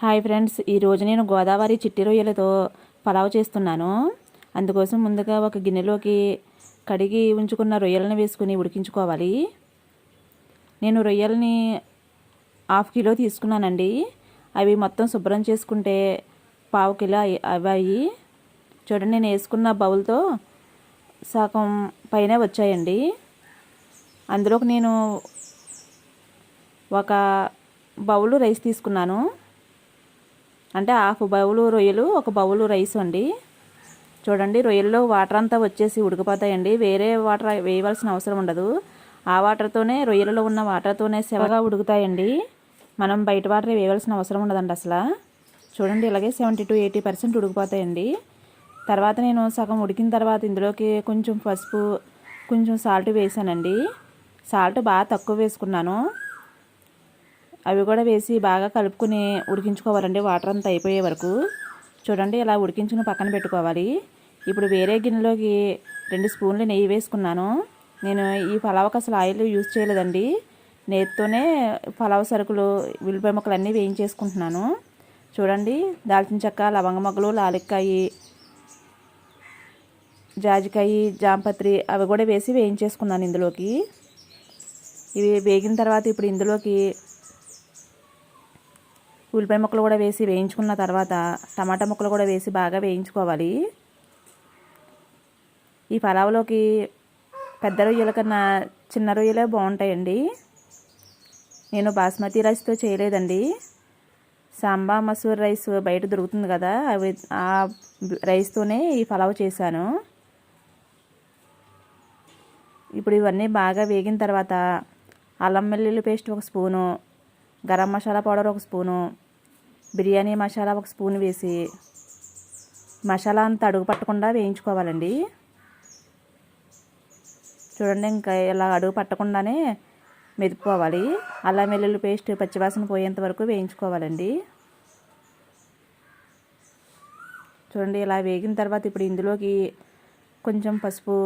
Hi friends ఈరోజు నేను గోదావరి చిట్టి రొయ్యలతో పలావ్ చేస్తున్నాను. అందుకోసం ముందుగా ఒక గిన్నెలోకి కడిగి ఉంచుకున్న రొయ్యలను వేసుకుని ఉడికించుకోవాలి. నేను రొయ్యలని హాఫ్ కిలో తీసుకున్నానండి. అవి మొత్తం శుభ్రం చేసుకుంటే పావు కిలో అవి చూడండి నేను వేసుకున్న బౌల్తో సగం పైన వచ్చాయండి. అందులోకి నేను ఒక బౌలు రైస్ తీసుకున్నాను. అంటే హాఫ్ బౌలు రొయ్యలు ఒక బౌలు రైస్ అండి. చూడండి రొయ్యల్లో వాటర్ అంతా వచ్చేసి ఉడికిపోతాయండి. వేరే వాటర్ వేయవలసిన అవసరం ఉండదు. ఆ వాటర్తోనే రొయ్యలలో ఉన్న వాటర్తోనే సెవగా ఉడుకుతాయండి. మనం బయట వాటర్ వేయవలసిన అవసరం ఉండదండి అసలు. చూడండి ఇలాగే సెవెంటీ టు ఎయిటీ పర్సెంట్ ఉడికిపోతాయండి. తర్వాత నేను సగం ఉడికిన తర్వాత ఇందులోకి కొంచెం పసుపు కొంచెం సాల్ట్ వేసానండి. సాల్ట్ బాగా తక్కువ వేసుకున్నాను. అవి కూడా వేసి బాగా కలుపుకుని ఉడికించుకోవాలండి. వాటర్ అంతా అయిపోయే వరకు చూడండి ఇలా ఉడికించుకుని పక్కన పెట్టుకోవాలి. ఇప్పుడు వేరే గిన్నెలోకి రెండు స్పూన్లు నెయ్యి వేసుకున్నాను. నేను ఈ పలావకు అసలు ఆయిల్ యూజ్ చేయలేదండి. నేతితోనే పలావ్ సరుకులు ఉల్లిపాయ ముక్కలు అన్నీ వేయించేసుకుంటున్నాను. చూడండి దాల్చిన చెక్క లవంగ మొగ్గలు లాలిక్కాయి జాజికాయ జాంపత్రి అవి కూడా వేసి వేయించేసుకున్నాను ఇందులోకి. ఇవి వేగిన తర్వాత ఇప్పుడు ఇందులోకి ఉల్లిపాయ ముక్కలు కూడా వేసి వేయించుకున్న తర్వాత టమాటా ముక్కలు కూడా వేసి బాగా వేయించుకోవాలి. ఈ పలావ్లోకి పెద్ద రొయ్యల కన్నా చిన్న రొయ్యలే బాగుంటాయండి. నేను బాస్మతి రైస్తో చేయలేదండి. సాంబా మసూర్ రైస్ బయట దొరుకుతుంది కదా అవి ఆ రైస్తోనే ఈ పలావ్ చేశాను. ఇప్పుడు ఇవన్నీ బాగా వేగిన తర్వాత అల్లం వెల్లుల్లి పేస్ట్ ఒక స్పూను గరం మసాలా పౌడర్ ఒక స్పూను బిర్యానీ మసాలా ఒక స్పూన్ వేసి మసాలా అంత అడుగు పట్టకుండా వేయించుకోవాలండి. చూడండి ఇంకా ఇలా అడుగు పట్టకుండానే మెదుపుకోవాలి. అల్లం వెల్లుల్లి పేస్ట్ పచ్చివాసన పోయేంత వరకు వేయించుకోవాలండి. చూడండి ఇలా వేగిన తర్వాత ఇప్పుడు ఇందులోకి కొంచెం పసుపు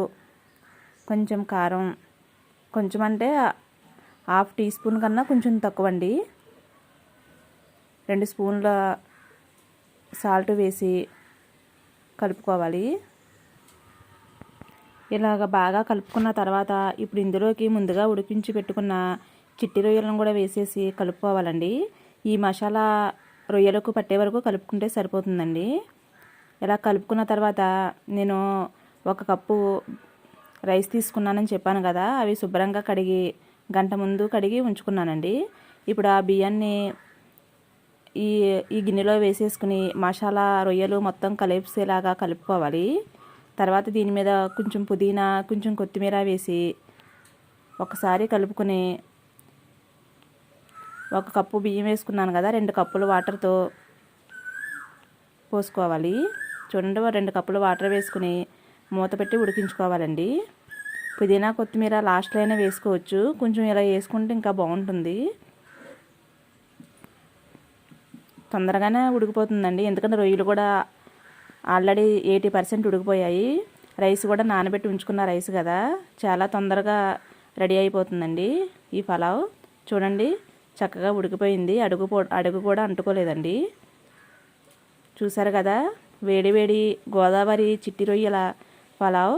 కొంచెం కారం కొంచెం అంటే హాఫ్ టీ స్పూన్ కన్నా కొంచెం తక్కువ అండి రెండు స్పూన్ల సాల్ట్ వేసి కలుపుకోవాలి. ఇలాగ బాగా కలుపుకున్న తర్వాత ఇప్పుడు ఇందులోకి ముందుగా ఉడికించి పెట్టుకున్న చిట్టి రొయ్యలను కూడా వేసేసి కలుపుకోవాలండి. ఈ మసాలా రొయ్యలకు పట్టే వరకు కలుపుకుంటే సరిపోతుందండి. ఇలా కలుపుకున్న తర్వాత నేను ఒక కప్పు రైస్ తీసుకున్నానని చెప్పాను కదా అవి శుభ్రంగా కడిగి గంట ముందు కడిగి ఉంచుకున్నానండి. ఇప్పుడు ఆ బియ్యాన్ని ఈ ఈ గిన్నెలో వేసేసుకుని మసాలా రొయ్యలు మొత్తం కలిపేలాగా కలుపుకోవాలి. తర్వాత దీని మీద కొంచెం పుదీనా కొంచెం కొత్తిమీర వేసి ఒకసారి కలుపుకుని ఒక కప్పు బియ్యం వేసుకున్నాను కదా రెండు కప్పులు వాటర్తో పోసుకోవాలి. చూడండి రెండు కప్పులు వాటర్ వేసుకుని మూత పెట్టి ఉడికించుకోవాలండి. పుదీనా కొత్తిమీర లాస్ట్లో అయినా వేసుకోవచ్చు. కొంచెం ఇలా వేసుకుంటే ఇంకా బాగుంటుంది. తొందరగానే ఉడికిపోతుందండి. ఎందుకంటే రొయ్యలు కూడా ఆల్రెడీ ఎయిటీ పర్సెంట్ ఉడికిపోయాయి. రైస్ కూడా నానబెట్టి ఉంచుకున్న రైస్ కదా. చాలా తొందరగా రెడీ అయిపోతుందండి ఈ పలావ్. చూడండి చక్కగా ఉడికిపోయింది. అడుగు అడుగు కూడా అంటుకోలేదండి. చూసారు కదా వేడి వేడి గోదావరి చిట్టి రొయ్యల పలావ్.